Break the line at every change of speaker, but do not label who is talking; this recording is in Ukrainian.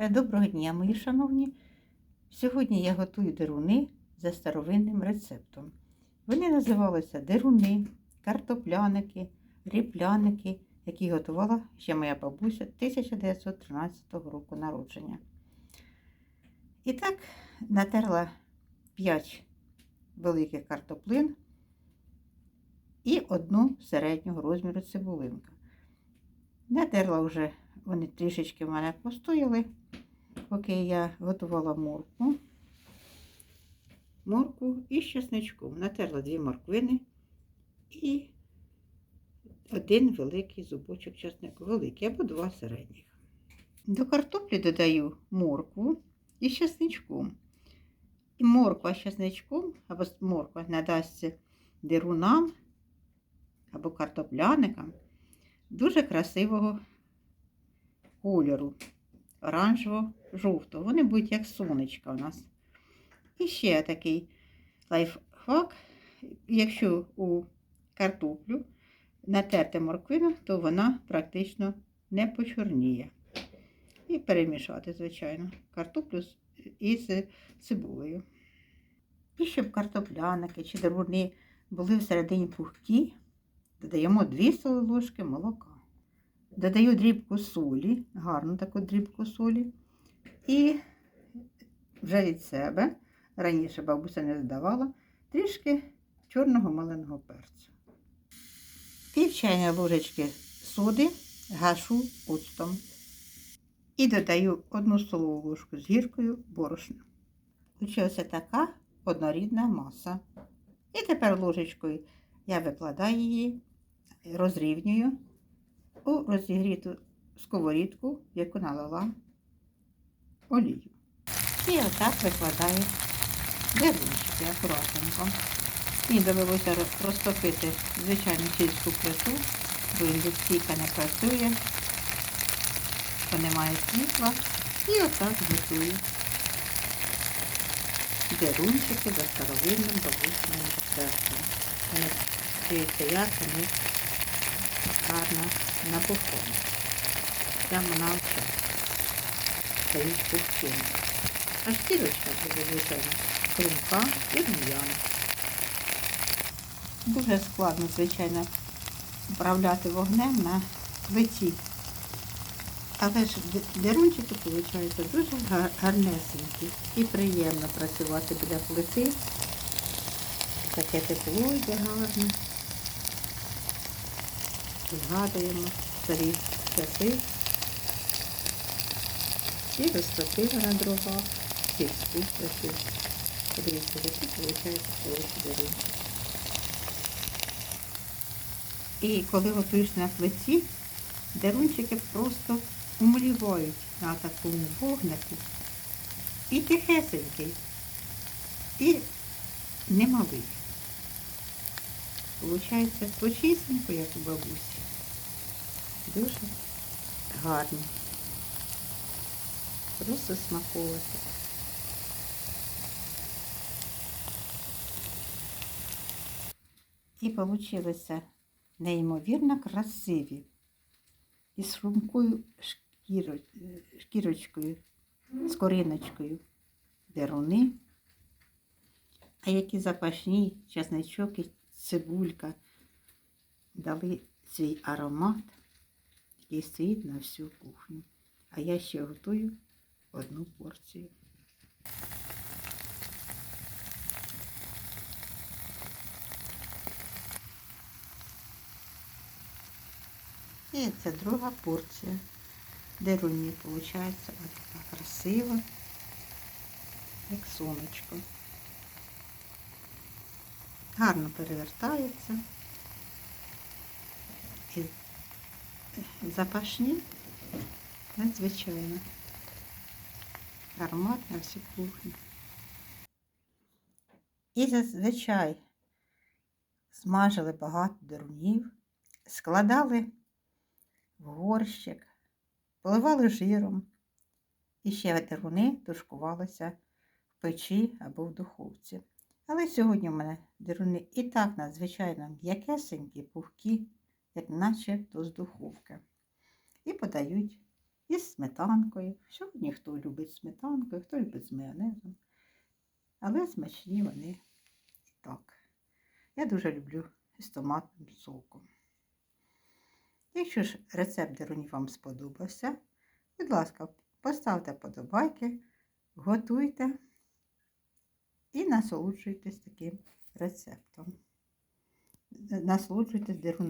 Е, Доброго дня, мої шановні. Сьогодні я готую деруни за старовинним рецептом. Вони називалися деруни, картопляники, ріпляники, які готувала ще моя бабуся 1913 року народження. І так натерла 5 великих картоплин і одну середнього розміру цибулинка. Натерла вже вони трішечки в мене постояли, поки я готувала моркву. Моркву і з чесничком. Натерла дві морквини і один великий зубочок чеснику. Великий або два середніх. До картоплі додаю моркву і чесничком. І морква з або морква надасться дирунам або картопляникам дуже красивого кольору, оранжево-жовтого. Вони будуть як сонечка у нас. І ще такий лайфхак. Якщо у картоплю натерти морквину, то вона практично не почорніє. І перемішати, звичайно, картоплю із цибулею. І щоб картопляники чи деревни були всередині пухкі, додаємо 2 столові ложки молока. Додаю дрібку солі, гарну таку дрібку солі. І вже від себе, раніше бабуся не здавала, трішки чорного маленого перцю. Пів чайної ложечки соди гашу оцтом. І додаю одну столову ложку з гіркою борошна. Получилася така однорідна маса. І тепер ложечкою я викладаю її, розрівнюю у розігріту сковорідку, яку налила олію. І отак викладаю дерунчики акуратненько. Мені довелося розтопити звичайну сільську плиту, бо індукційка не працює, бо немає світла. І отак готую дерунчики за старовинним бабусним рецептом. Вони дивіться, як гарно набухом. Прямо на очах. Стоїть пухчини. А шкірочка буде, звичайно, хрумка і рум'яна. Дуже складно, звичайно, управляти вогнем на плиті. Але ж дерунчики, виходить, дуже гарнесенькі і приємно працювати біля плити. Таке тепло йде гарне. Згадуємо старі часи і розтопила на дрова сільські часи. Подивіться, які виходить дерунчики. І коли готуєш на плиті, дерунчики просто умлівають на такому вогнику. І тихесенький, і немалий. Получається почисненько, як у бабусі. Дуже гарно. Просто смаковувати. І вийшлося неймовірно красиві. Із хрумкою шкіро, шкірочкою, з кориночкою деруни. А які запашні чесничок і цибулька дали свій аромат, який стоїть на всю кухню. А я ще готую одну порцію. І це друга порція. Деруні, виходить, ось така красива, як сонечко. Гарно перевертається. І запашні, надзвичайно. Аромат на всю кухню. І зазвичай смажили багато дерунів, складали в горщик, поливали жиром. І ще деруни тушкувалися в печі або в духовці. Але сьогодні в мене деруни і так надзвичайно м'якесенькі, пухкі, як наче то з духовки. І подають із сметанкою. Сьогодні хто любить сметанкою, хто любить з майонезом. Але смачні вони і так. Я дуже люблю з томатним соком. Якщо ж рецепт деруні вам сподобався, будь ласка, поставте подобайки, готуйте і насолоджуйтесь таким рецептом. Насолоджуйтесь деруном.